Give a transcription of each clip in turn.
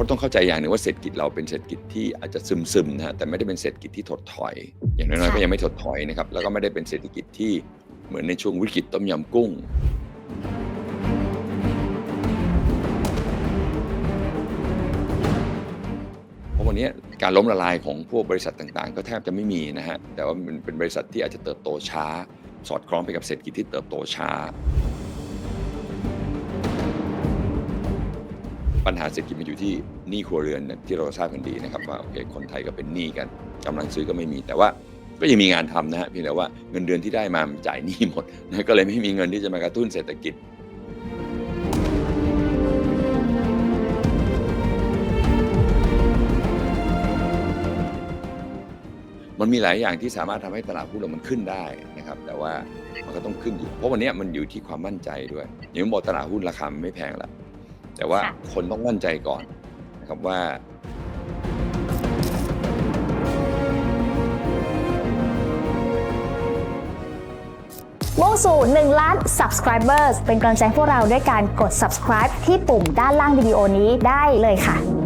ราะต้องเข้าใจอย่างหนึ่งว่าเศรษฐกิจเราเป็นเศรษฐกิจที่อาจจะซึมๆนะฮะแต่ไม่ได้เป็นเศรษฐกิจที่ถดถอย อย่างน้อยๆก็ยังไม่ถดถอยนะครับแล้วก็ไม่ได้เป็นเศรษฐกิจที่เหมือนในช่วงวิกฤตต้มยำกุ้ง เพราะวันนี้การล้มละลายของพวกบริษัทต่างๆ ก็แทบจะไม่มีนะฮะแต่ว่ามันเป็นบริษัทที่อาจจะเติบโตช้า สอดคล้องไปกับเศรษฐกิจที่เติบโตช้า ปัญหาเศรษฐกิจมันอยู่ที่หนี้ครัวเรือนที่เราทราบกันดีนะครับว่าโอเคคนไทยก็เป็นหนี้กันกำลังซื้อก็ไม่มีแต่ว่าก็ยังมีงานทำนะฮะเพียงแต่ว่าเงินเดือนที่ได้มามันจ่ายหนี้หมดนะก็เลยไม่มีเงินที่จะมากระตุ้นเศรษฐกิจมันมีหลายอย่างที่สามารถทำให้ตลาดหุ้นเรามันขึ้นได้นะครับ แต่ว่ามันก็ต้องขึ้นอยู่ เพราะวันนี้มันอยู่ที่ความมั่นใจด้วยอย่างที่บอกตลาดหุ้นราคาไม่แพงแล้ว แต่ว่าค่ะคนต้องมั่นใจก่อนนะครับว่ามุ่งสู่ 1 ล้าน subscribers เป็นกำลังใจให้พวกเราด้วยการกด subscribe ที่ปุ่มด้านล่างวิดีโอนี้ได้เลยค่ะ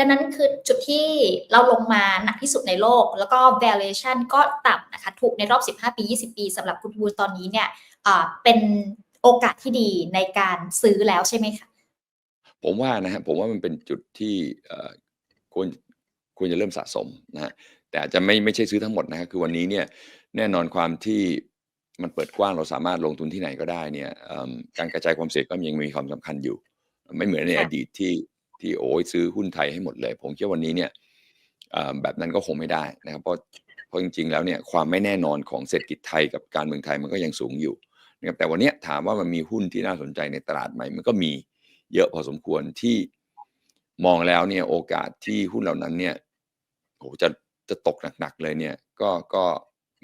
ดังนั้นคือจุดที่เราลงมาหนักที่สุดในโลก แล้วก็ valuation ก็ต่ำนะคะถูกในรอบ 15 ปี 20 ปีสำหรับคุณบูลตอนนี้เนี่ยอ่าเป็นโอกาสที่ดีในการซื้อแล้วใช่ไหมคะผมว่านะฮะผมว่ามันเป็นจุดที่เอ่อควรควรจะเริ่มสะสมนะฮะแต่อาจจะไม่ไม่ใช่ซื้อทั้งหมดนะฮะคือวันนี้เนี่ยแน่นอนความที่มันเปิดกว้างเราสามารถลงทุนที่ไหนก็ได้เนี่ยเอิ่มการกระจายความเสี่ยงก็ยังมีความสำคัญอยู่ ไม่เหมือนในค่ะอดีตที่ ที่โอ้ยซื้อหุ้นไทยให้หมดเลย ผมคิดว่าวันนี้เนี่ยแบบนั้นก็คงไม่ได้นะครับเพราะเพราะจริงๆแล้วเนี่ยความไม่แน่นอนของเศรษฐกิจไทยกับการเมืองไทยมันก็ยังสูงอยู่นะครับแต่วันนี้ถามว่ามันมีหุ้นที่น่าสนใจในตลาดใหม่มันก็มีเยอะพอสมควรที่มองแล้วเนี่ยโอกาสที่หุ้นเหล่านั้นเนี่ยโหจะจะตกหนักๆเลยเนี่ยก็ก็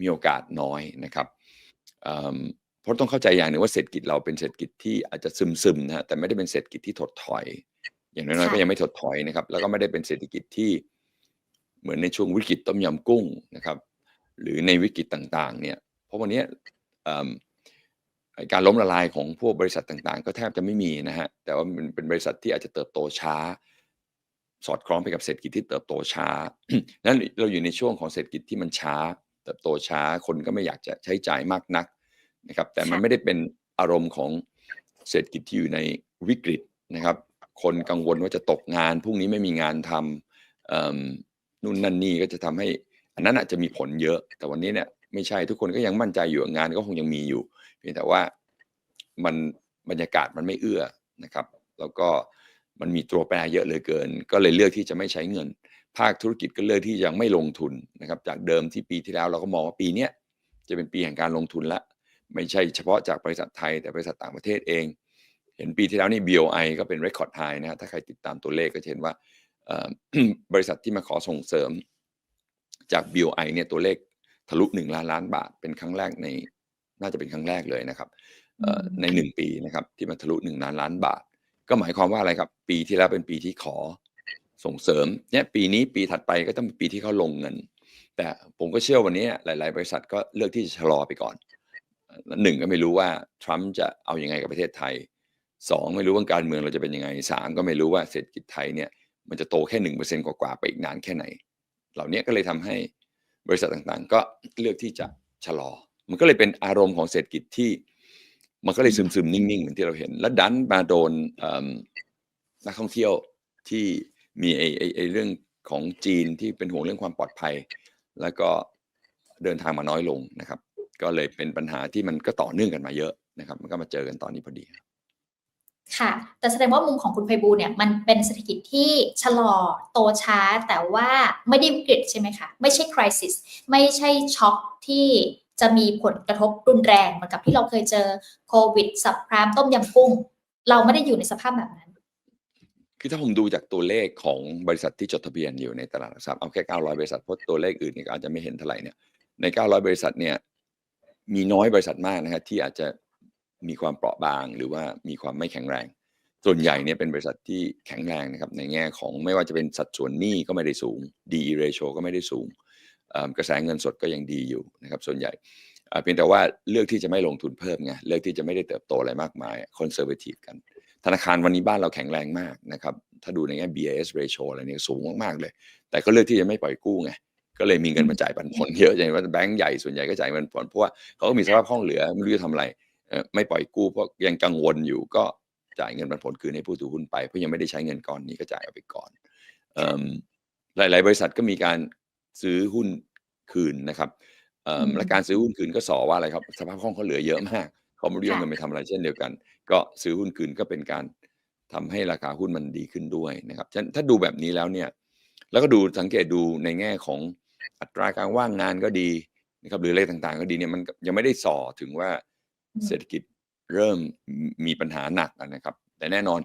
มีโอกาสน้อยนะครับเอิ่มเพราะต้องเข้าใจอย่างหนึ่งว่าเศรษฐกิจเราเป็นเศรษฐกิจที่อาจจะซึมๆนะฮะแต่ไม่ได้เป็นเศรษฐกิจที่ถดถอย อย่างน้อยๆค่ะก็ยังไม่ถดถอยนะครับ แล้วก็ไม่ได้เป็นเศรษฐกิจที่เหมือนในช่วงวิกฤตต้มยำกุ้งนะครับ หรือในวิกฤตต่างๆ เนี่ย เพราะวันนี้เอิ่มไอ้การล้มละลายของพวกบริษัทต่างๆ ก็แทบจะไม่มีนะฮะ แต่ว่ามันเป็นบริษัทที่อาจจะเติบโตช้า สอดคล้องไปกับเศรษฐกิจที่เติบโตช้า นั้นเราอยู่ในช่วงของเศรษฐกิจที่มันช้า เติบโตช้า คนก็ไม่อยากจะใช้จ่ายมากนักนะครับ แต่มันค่ะไม่ได้เป็นอารมณ์ของเศรษฐกิจที่อยู่ในวิกฤตนะครับ คนกังวลว่าจะตกงานพรุ่งนี้ไม่มีงานทำนู่นนั่นนี่ก็จะทำให้ อันนั้นอาจจะมีผลเยอะ แต่วันนี้เนี่ยไม่ใช่ทุกคนก็ยังมั่นใจอยู่งานก็คงยังมีอยู่ เพียงแต่ว่ามันบรรยากาศมันไม่เอื้อนะครับ แล้วก็มันมีตัวแปรเยอะเลยเกิน ก็เลยเลือกที่จะไม่ใช้เงิน ภาคธุรกิจก็เลือกที่ยังไม่ลงทุนนะครับ จากเดิมที่ปีที่แล้วเราก็มองว่าปีนี้จะเป็นปีแห่งการลงทุนละ ไม่ใช่เฉพาะจากบริษัทไทยแต่บริษัทต่างประเทศเอง เห็นปีที่แล้วนี่ BOI ก็เป็น record high นะฮะถ้าใครติดตามตัวเลขก็จะเห็นว่าเอ่อบริษัทที่มาขอส่งเสริมจาก BOI เนี่ยตัวเลขทะลุ1ล้านล้านบาท เป็นครั้งแรกในน่าจะเป็นครั้งแรกเลยนะครับเอ่ออืมใน 1 ปีนะครับที่มันทะลุ1ล้านล้านบาท ก็หมายความว่าอะไรครับ ปีที่แล้วเป็นปีที่ขอส่งเสริมเนี่ยปีนี้ปีถัดไปก็ต้องเป็นปีที่เขาลงเงิน แต่ผมก็เชื่อวันนี้หลาย ๆ บริษัทก็เลือกที่จะชะลอไปก่อนเอ่อหนึ่งก็ไม่รู้ว่าทรัมป์จะเอาอยัางไงกับประเทศไทย สองไม่รู้ว่าการเมืองเราจะเป็นยังไงสามก็ไม่รู้ว่าเศรษฐกิจไทยเนี่ยมันจะโตแค่หนึ่งเปอร์เซ็นกว่าๆไปอีกนานแค่ไหน เหล่านี้ก็เลยทำให้บริษัทต่างๆ ก็เลือกที่จะชะลอ มันก็เลยเป็นอารมณ์ของเศรษฐกิจที่ มันก็เลยซึมๆนิ่งๆเหมือนที่เราเห็น แล้วดันมาโดนนักท่องเที่ยวที่มีไอ้ไอ้เรื่องของจีนที่เป็นห่วงเรื่องความปลอดภัย แล้วก็เดินทางมาน้อยลงนะครับ ก็เลยเป็นปัญหาที่มันก็ต่อเนื่องกันมาเยอะนะครับ มันก็มาเจอกันตอนนี้พอดีค่ ค่ะ แต่แสดงว่ามุมของคุณไพบูลเนี่ยมันเป็นเศรษฐกิจที่ชะลอโตช้า แต่ว่าไม่ได้วิกฤตใช่ไหมคะ ไม่ใช่คริสิสไม่ใช่ช็อคที่จะมีผลกระทบรุนแรงเหมือนกับที่เราเคยเจอโควิดสับพรามต้มยำกุ้ง เราไม่ได้อยู่ในสภาพแบบนั้น คือถ้าผมดูจากตัวเลขของบริษัทที่จดทะเบียนอยู่ในตลาดหลักทรัพย์เอาแค่ 900 บริษัทเพราะตัวเลขอื่นเนี่ยอาจจะไม่เห็นเท่าไหร่เนี่ยใน 900 บริษัทเนี่ยมีน้อยบริษัทมากนะครับที่อาจจะ มีความเปราะบางหรือว่ามีความไม่แข็งแรง ส่วนใหญ่เนี่ยเป็นบริษัทที่แข็งแรงนะครับในแง่ของไม่ว่าจะเป็นสัดส่วนหนี้ก็ไม่ได้สูง DE ratio ก็ไม่ได้สูงกระแสเงินสดก็ยังดีอยู่นะครับส่วนใหญ่เพียงแต่ว่าเลือกที่จะไม่ลงทุนเพิ่มไงเลือกที่จะไม่ได้เติบโตอะไรมากมายคอนเซอร์เวทีฟกัน ธนาคารวันนี้บ้านเราแข็งแรงมากนะครับถ้าดูในแง่ BIS ratio อะไรเนี่ยสูงมากๆเลย แต่ก็เลือกที่จะไม่ปล่อยกู้ไงก็เลยมีเงินมาจ่ายปันผลเยอะอย่างว่าแบงก์ใหญ่ส่วนใหญ่ก็จ่ายเงินผลเพราะว่าเขาก็มีสภาพคล่องเหลือไม่รู้จะทำอะไร ไม่ปล่อยกู้เพราะยังกังวลอยู่ก็จ่ายเงินปันผลคืนให้ผู้ถือหุ้นไปเพราะยังไม่ได้ใช้เงินก้อนนี้ก็จ่ายเอาไปก่อนเอิ่มหลาย ๆ บริษัทก็มีการซื้อหุ้นคืนนะครับเอิ่มอืมและการซื้อหุ้นคืนก็สอว่าอะไรครับ สภาพคล่องเขาเหลือเยอะมากเขาไม่รู้จะเอาเงินไปทำอะไรเช่นเดียวกัน ก็ซื้อหุ้นคืนก็เป็นการทำให้ราคาหุ้นมันดีขึ้นด้วยนะครับฉะนั้นถ้าดูแบบนี้แล้วเนี่ย แล้วก็ดูสังเกตดูในแง่ของอัตราการว่างงานก็ดีนะครับหรืออะไรต่างๆ ก็ดีเนี่ยมันยังไม่ได้ส่อถึงว่าอืม เศรษฐกิจเริ่มมีปัญหาหนักนะครับ แต่แน่นอน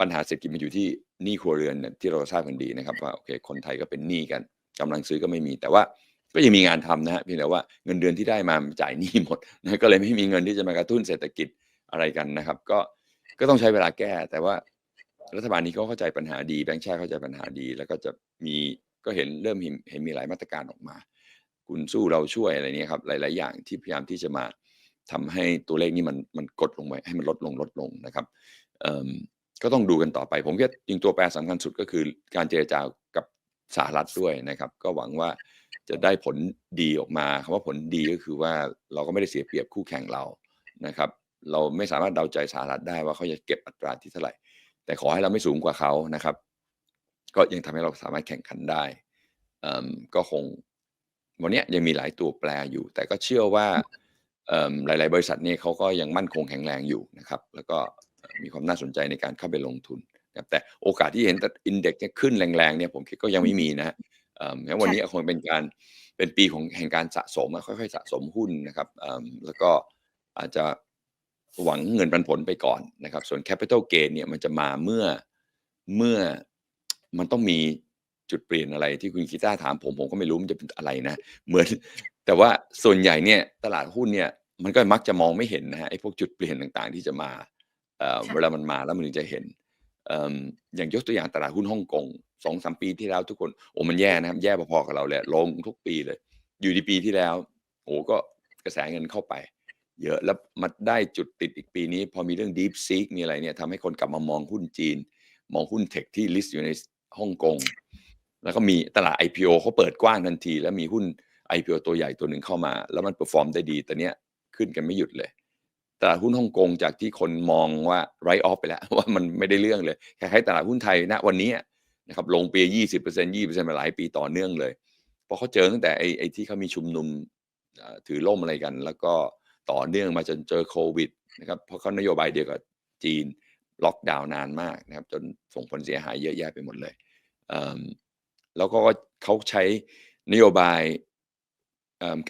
ปัญหาเศรษฐกิจมันอยู่ที่หนี้ครัวเรือนเนี่ยที่เราทราบกันดีนะครับว่าโอเคคนไทยก็เป็นหนี้กันกำลังซื้อก็ไม่มีแต่ว่าก็ยังมีงานทำนะฮะเพียงแต่ว่าเงินเดือนที่ได้มามจ่ายหนี้หมดนะก็เลยไม่มีเงินที่จะมากระตุ้นเศรษฐกิจอะไรกันนะครับ ก็ก็ต้องใช้เวลาแก้ แต่ว่ารัฐบาลนี้ก็เข้าใจปัญหาดีแบงค์ชาติเข้าใจปัญหาดี แล้วก็จะมีก็เห็นเริ่มเห็นเห็นมีหลายมาตรการออกมา คุณสู้เราช่วยอะไรเนี่ยครับหลาย ๆ อย่างที่พยายามที่จะมา ทำให้ตัวเลขนี้มันมันกดลงไปให้มันลดลงลดลงนะครับก็ต้องดูกันต่อไป ผมคิดจริงตัวแปรสำคัญสุดก็คือการเจรจากับสหรัฐด้วยนะครับ ก็หวังว่าจะได้ผลดีออกมาคำว่าผลดีก็คือว่าเราก็ไม่ได้เสียเปรียบคู่แข่งเรานะครับ เราไม่สามารถเดาใจสหรัฐได้ว่าเขาจะเก็บอัตราที่เท่าไหร่ แต่ขอให้เราไม่สูงกว่าเขานะครับ ก็ยังทำให้เราสามารถแข่งขันได้ก็คงวันนี้ยังมีหลายตัวแปรอยู่ แต่ก็เชื่อว่า หลาย ๆ บริษัทเนี่ยเขาก็ยังมั่นคงแข็งแรงอยู่นะครับ แล้วก็เอ่อมีความน่าสนใจในการเข้าไปลงทุนนะครับแต่โอกาสที่เห็นแต่อินเด็กซ์เนี่ยขึ้นแรง ๆ เนี่ยผมคิดก็ยังไม่มีนะฮะเอิ่มงั้นวันนี้คงเป็นการเป็นปีของแห่งการสะสมอะค่อย ๆ สะสมหุ้นนะครับเอิ่มแล้วก็อาจจะหวังเงินปันผลไปก่อนนะครับ ส่วน Capital Gain เนี่ยมันจะมาเมื่อเมื่อมันต้องมีจุดเปลี่ยนอะไรที่คุณกีตาร์ถามผมผมก็ไม่รู้มันจะเป็นอะไรนะ เหมือน แต่ว่าส่วนใหญ่เนี่ยตลาดหุ้นเนี่ยมันก็มักจะมองไม่เห็นนะฮะไอ้พวกจุดเปลี่ยนต่างๆ ที่จะมาเอ่อค่ะเวลามันมาแล้วมันถึงจะเห็นเอิ่มอย่างยกตัวอย่างตลาดหุ้นฮ่องกงสองสามปีที่แล้วทุกคนโอ้มันแย่นะครับ แย่พอๆกับเราเลยลงทุกปีเลย อยู่ดีปีที่แล้ว โอ้ก็กระแสเงินเข้าไป เยอะแล้วมาได้จุดติดอีกปีนี้ พอมีเรื่อง Deep Seek มีอะไรเนี่ยทำให้คนกลับมามองหุ้นจีน มองหุ้นเทคที่ลิสต์อยู่ในฮ่องกงแล้วก็มีตลาด IPO เขาเปิดกว้างทันที แล้วมีหุ้น IPO ตัวใหญ่ตัวหนึ่งเข้ามา แล้วมันเปอร์ฟอร์มได้ดีแต่เนี้ยขึ้นกันไม่หยุดเลยตลาดหุ้นฮ่องกงจากที่คนมองว่าไรออฟไปแล้ว ว่ามันไม่ได้เรื่องเลยคล้ายๆตลาดหุ้นไทยณวันนี้นะครับลงปียี่สิบเปอร์เซ็นยี่เปอร์เซ็นมาหลายปีต่อเนื่องเลยเพราะเขาเจอตั้งแต่ไอ้ไอ้ที่เขามีชุมนุมถือล่มอะไรกัน แล้วก็ต่อเนื่องมาจนเจอโควิดนะครับเพราะเขานโยบายเดียวกับจีนล็อกดาวน์นานมากนะครับจนส่งผลเสียหายเยอะแยะไปหมดเลย แล้วก็เขาใช้นโยบาย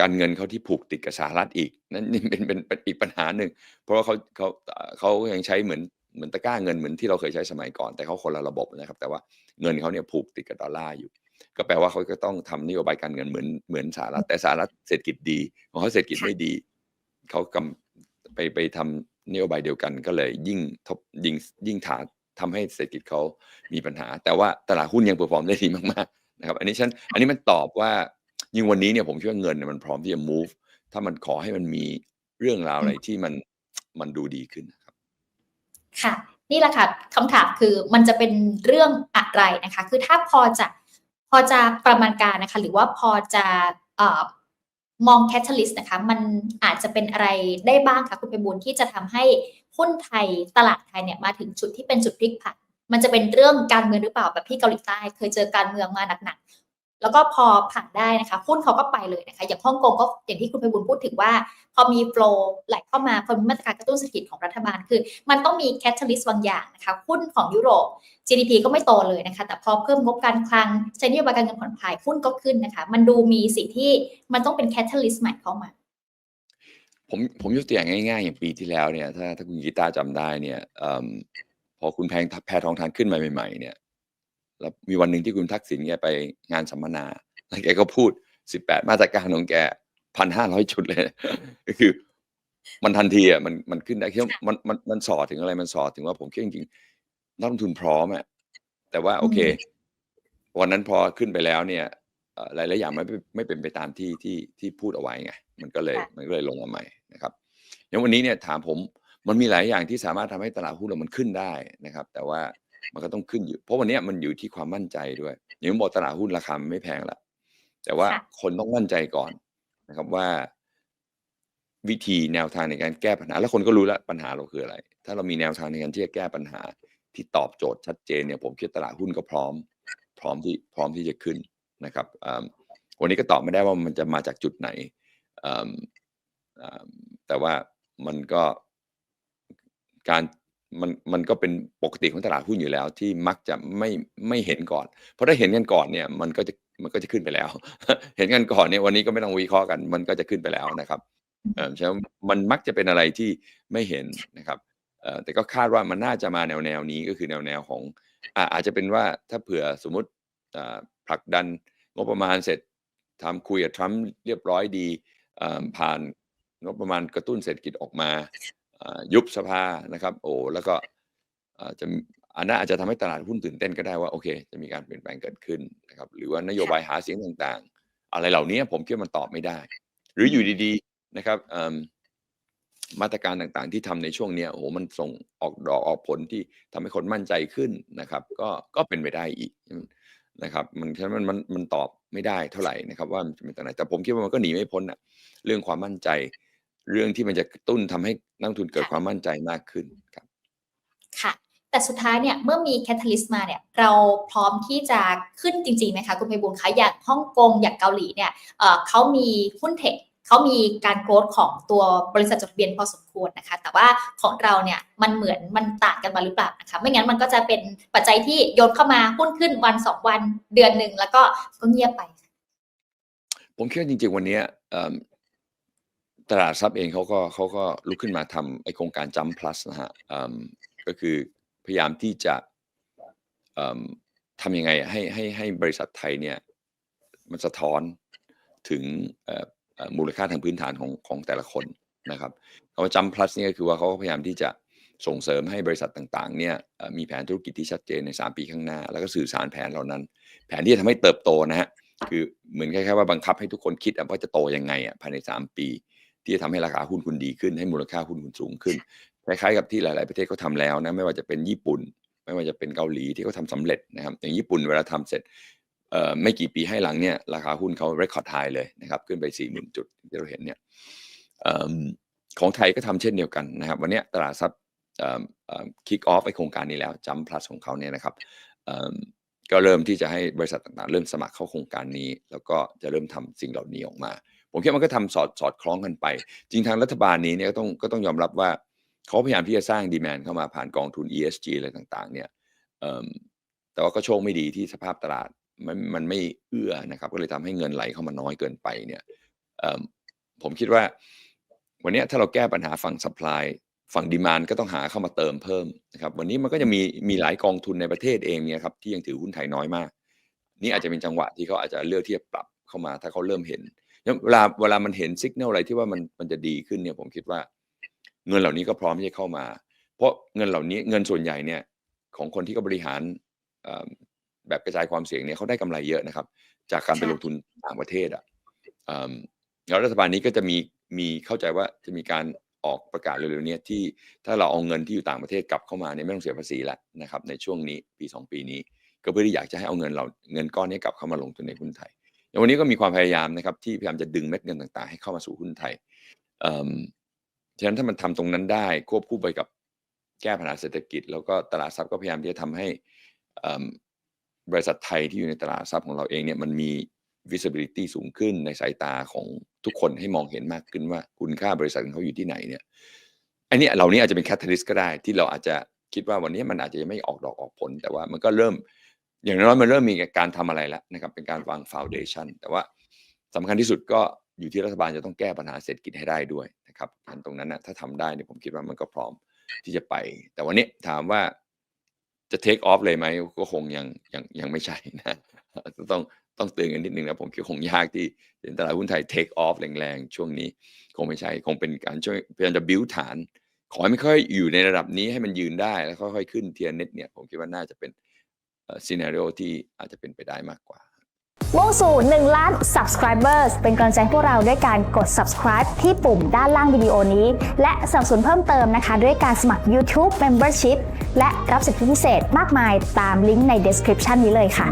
การเงินเขาที่ผูกติดกับสหรัฐอีกนั่นนี่เป็นเป็นอีกปัญหาหนึ่ง เพราะว่าเขาเขาเอ่อเขายังใช้เหมือนเหมือนตะกร้าเงินเหมือนที่เราเคยใช้สมัยก่อน แต่เขาคนละระบบนะครับ แต่ว่าเงินเขาเนี่ยผูกติดกับดอลลาร์อยู่ ก็แปลว่าเขาก็ต้องทำนโยบายการเงินเหมือนเหมือนสหรัฐแต่สหรัฐเศรษฐกิจดีของเขาเศรษฐกิจไม่ดีเขากำไปไปทำนโยบายเดียวกันก็เลยยิ่งทบยิ่งยิ่งถาทำให้เศรษฐกิจเขามีปัญหา แต่ว่าตลาดหุ้นยังเปอร์ฟอร์มได้ดีมากๆนะครับ อันนี้ฉันอันนี้มันตอบว่า ยิ่งวันนี้เนี่ยผมคิดว่าเงินเนี่ยมันพร้อมที่จะ move ถ้ามันขอให้มันมีเรื่องราวอะไรที่มันมันดูดีขึ้นนะครับ ค่ะ นี่แหละค่ะคำถามคือมันจะเป็นเรื่องอะไรนะคะ คือถ้าพอจะพอจะประมาณการนะคะ หรือว่าพอจะเอ่อมองแคตตาลิสต์นะคะ มันอาจจะเป็นอะไรได้บ้างคะคุณไปบุญที่จะทำให้หุ้นไทยตลาดไทยเนี่ยมาถึงจุดที่เป็นจุดพลิกผันมันจะเป็นเรื่องการเมืองหรือเปล่าแบบที่เกาหลีใต้ เคยเจอการเมืองมาหนักๆ แล้วก็พอผ่านได้นะคะหุ้นเขาก็ไปเลยนะคะ อย่างฮ่องกงก็อย่างที่คุณไปบุญพูดถึงว่า พอมีโฟลไหลเข้ามาพอมีมาตรการกระตุ้นเศรษฐกิจของรัฐบาลคือ มันต้องมีแคตตาลิสต์บางอย่างนะคะหุ้นของยุโรป GDP ก็ไม่โตเลยนะคะ แต่พอเพิ่มงบการคลังใช้นโยบายการเงินผ่อนคลายหุ้นก็ขึ้นนะคะ มันดูมีสิ่งที่มันต้องเป็นแคตตาลิสต์ใหม่เข้ามาผมผมยกตัวอย่างง่ายๆ อย่างปีที่แล้วเนี่ยถ้าถ้าคุณกีตาร์จำได้เนี่ยอพอคุณแพงแพทองทานขึ้นมาใหม่ๆเนี่ย แล้วมีวันหนึ่งที่คุณทักษิณแกไปงานสัมมนาแล้วแกก็พูด18มาตรการของแกพันห้าร้อยจุดเลยก็คือ มันทันทีอะมันมันขึ้นได้คือมันมันมันสอถึงอะไรมันสอถึงว่าผมคิดจริงๆนักลงทุนพร้อมอะแต่ว่าโอเค วันนั้นพอขึ้นไปแล้วเนี่ยเอ่อหลายๆอย่างมันไม่ไม่เป็นไปตามที่ที่ที่พูดเอาไว้ไงมันก็เลยค่ะมันก็เลยลงมาใหม่นะครับอย่างวันนี้เนี่ยถามผมมันมีหลายอย่างที่สามารถทำให้ตลาดหุ้นเรามันขึ้นได้นะครับ แต่ว่า มันก็ต้องขึ้นอยู่ เพราะวันเนี้ยมันอยู่ที่ความมั่นใจด้วยอย่างที่บอกตลาดหุ้นราคามันไม่แพงละแต่ว่าค่ะคนต้องมั่นใจก่อนนะครับว่า วิธีแนวทางในการแก้ปัญหา แล้วคนก็รู้แล้วปัญหาเราคืออะไร ถ้าเรามีแนวทางในการที่จะแก้ปัญหา ที่ตอบโจทย์ชัดเจนเนี่ยผมคิดตลาดหุ้นก็พร้อม พร้อมที่พร้อมที่จะขึ้นนะครับอ่าวันนี้ก็ตอบไม่ได้ว่ามันจะมาจากจุดไหนอ่าอ่าแต่ว่ามันก็การ มันมันก็เป็นปกติของตลาดหุ้นอยู่แล้ว ที่มักจะไม่ไม่เห็นก่อน เพราะถ้าเห็นกันก่อนเนี่ยมันก็จะมันก็จะขึ้นไปแล้ว เห็นกันก่อนเนี่ยวันนี้ก็ไม่ต้องวิเคราะห์กัน มันก็จะขึ้นไปแล้วนะครับเอ่อใช่ไหมมันมักจะเป็นอะไรที่ไม่เห็นนะครับเอ่อแต่ก็คาดว่ามันน่าจะมาแนวแนวนี้ก็คือแนวแนวของอ่าอาจจะเป็นว่าถ้าเผื่อสมมุติอ่าผลักดันงบประมาณเสร็จทำคุยกับทรัมป์เรียบร้อยดีอ่าผ่านงบประมาณกระตุ้นเศรษฐกิจออกมาอ่า ยุบสภานะครับ โอ้แล้วก็อ่าจะอันนั้นอาจจะทำให้ตลาดหุ้นตื่นเต้นก็ได้ว่าโอเค จะมีการเปลี่ยนแปลงเกิดขึ้นนะครับ หรือว่านโยบายหาเสียงต่างๆ อะไรเหล่านี้ผมคิดว่ามันตอบไม่ได้ หรืออยู่ดีๆนะครับเอิ่มมาตรการต่างๆ ที่ทำในช่วงเนี้ยโอ้โหมันส่งออกดอกออกผลที่ทำให้คนมั่นใจขึ้นนะครับ ก็ก็เป็นไปได้อีกนะครับ มันฉะนั้นมันมันมันตอบไม่ได้เท่าไหร่นะครับ ว่ามันจะเป็นตรงไหนแต่ผมคิดว่ามันก็หนีไม่พ้นอะเรื่องความมั่นใจ เรื่องที่มันจะกระตุ้นทำให้นักลงทุนเกิดค่ะความมั่นใจมากขึ้นครับ ค่ะ แต่สุดท้ายเนี่ยเมื่อมีแคตตาลิสต์มาเนี่ยเราพร้อมที่จะขึ้นจริงๆไหมคะคุณไพบูลย์คะอย่างฮ่องกงอย่างเกาหลีเนี่ยเอ่อเขามีหุ้นเทคเขามีการโกรธของตัวบริษัทจดทะเบียนพอสมควรนะคะ แต่ว่าของเราเนี่ยมันเหมือนมันต่างกันมาหรือเปล่านะคะ ไม่งั้นมันก็จะเป็นปัจจัยที่โยนเข้ามาหุ้นขึ้นวันสองวันเดือนหนึ่งแล้วก็ก็เงียบไป ผมคิดว่าจริงๆวันเนี้ยเอิ่ม ตลาดทรัพย์เองเขาก็เขาก็ลุกขึ้นมาทำไอโครงการจัม plus นะฮะเอิ่มก็คือพยายามที่จะทำยังไงให้ให้ให้บริษัทไทยเนี่ยมันสะท้อนถึงมูลค่าทางพื้นฐานของของแต่ละคนนะครับคำว่าจัม plus เนี่ก็คือว่าเขาก็พยายามที่จะส่งเสริมให้บริษัทต่างๆเนี่ยมีแผนธุรกิจที่ชัดเจนใน 3 ปีข้างหน้า แล้วก็สื่อสารแผนเหล่านั้น แผนที่จะทำให้เติบโตนะฮะคือเหมือนแคล้ายๆว่าบังคับให้ทุกคนคิดว่าจะโตยังไงอะภายใน 3 ปี ที่จะทำให้ราคาหุ้นคุณดีขึ้น ให้มูลค่าหุ้นคุณสูงขึ้น คล้ายๆกับที่หลาย ๆ ประเทศเขาทำแล้วนะไม่ว่าจะเป็นญี่ปุ่น ไม่ว่าจะเป็นเกาหลีที่เขาทำสำเร็จนะครับอย่างญี่ปุ่นเวลาทำเสร็จไม่กี่ปีให้หลังเนี่ยราคาหุ้นเขา record high เลยนะครับขึ้นไป 40,000 จุดที่เราเห็นเนี่ยเอิ่มของไทยก็ทำเช่นเดียวกันนะครับ วันนี้ตลาดทรัพย์คิกออฟไอโครงการนี้แล้วจัม plus ของเขาเนี่ยนะครับก็เริ่มที่จะให้บริษัทต่างๆ เริ่มสมัครเข้าโครงการนี้ แล้วก็จะเริ่มทำสิ่งเหล่านี้ออกมา ผมคิดว่ามันก็ทำสอดสอดคล้องกันไป จริงทางรัฐบาลนี้เนี่ยก็ต้องก็ต้องยอมรับว่าเขาพยายามที่จะสร้างดีแมนเข้ามาผ่านกองทุน ESG อะไรต่างๆ เนี่ยแต่ว่าก็โชคไม่ดีที่สภาพตลาดมันมันไม่เอื้อนะครับ ก็เลยทำให้เงินไหลเข้ามาน้อยเกินไปเนี่ยผมคิดว่า วันนี้ถ้าเราแก้ปัญหาฝั่ง supply ฝั่งดีมานก็ต้องหาเข้ามาเติมเพิ่มนะครับวันนี้มันก็จะมีมีหลายกองทุนในประเทศเองเนี่ยครับที่ยังถือหุ้นไทยน้อยมาก นี่อาจจะเป็นจังหวะที่เขาอาจจะเลือกที่จะปรับเข้ามา ถ้าเขาเริ่มเห็น เวลาเวลามันเห็นสัญญาณอะไรที่ว่ามันมันจะดีขึ้นเนี่ยผมคิดว่า เงินเหล่านี้ก็พร้อมที่จะเข้ามา เพราะเงินเหล่านี้เงินส่วนใหญ่เนี่ยของคนที่เขาบริหารเอ่อแบบกระจายความเสี่ยงเนี่ยเขาได้กำไรเยอะนะครับ จากการไปค่ะลงทุนต่างประเทศอะเอิ่มแล้วรัฐบาลนี้ก็จะมีมีเข้าใจว่าจะมีการออกประกาศเร็วๆเนี้ที่ถ้าเราเอาเงินที่อยู่ต่างประเทศกลับเข้ามาเนี่ยไม่ต้องเสียภาษีแล้วนะครับในช่วงนี้ปีสองปีนี้ ก็เพื่อที่อยากจะให้เอาเงินเราเงินก้อนนี้กลับเข้ามาลงทุนในหุ้นไทยอย่าง วันนี้ก็มีความพยายามนะครับที่พยายามจะดึงเม็ดเงินต่างๆ ให้เข้ามาสู่หุ้นไทยฉะนั้นถ้ามันทำตรงนั้นได้ควบคู่ไปกับแก้ปัญหาเศรษฐกิจ แล้วก็ตลาดทรัพย์ก็พยายามที่จะทำให้บริษัทไทยที่อยู่ในตลาดทรัพย์ของเราเองเนี่ยมันมี visibility สูงขึ้นในสายตาของทุกคนให้มองเห็นมากขึ้นว่าคุณค่าบริษัทของเขาอยู่ที่ไหนเนี่ยอันนี้เหล่านี้อาจจะเป็น catalyst ก็ได้ที่เราอาจจะคิดว่าวันนี้มันอาจจะยังไม่ออกดอกออกผล แต่ว่ามันก็เริ่ม อย่างน้อยมันเริ่มมีการทำอะไรแล้วนะครับเป็นการวาง foundation แต่ว่าสำคัญที่สุดก็อยู่ที่รัฐบาลจะต้องแก้ปัญหาเศรษฐกิจให้ได้ด้วยนะครับอันตรงนั้นนะถ้าทำได้เนี่ยผมคิดว่ามันก็พร้อมที่จะไป แต่วันนี้ถามว่าจะ take off เลยไหมก็คงยังยังยังไม่ใช่นะต้องต้องเตือนกันนิดนึงนะผมคิดคงยากที่เห็นตลาดหุ้นไทย take off แรงๆ ช่วงนี้ คงไม่ใช่ คงเป็นการช่วยพยายามจะ build ฐาน ขอให้ไมันค่อยอยู่ในระดับนี้ให้มันยืนได้แล้วค่อยๆขึ้นเทียนเน็ตเนี่ยผมคิดว่าน่าจะเป็น ซีนารีโอที่อาจจะเป็นไปได้มากกว่ามุ่งสู่1ล้าน subscribers เป็นกำลังใจพวกเราด้วยการกด subscribe ที่ปุ่มด้านล่างวิดีโอนี้ และสนับสนุนเพิ่มเติมนะคะ ด้วยการสมัคร YouTube Membership และรับสิทธิพิเศษมากมายตามลิงก์ใน description นี้เลยค่ะ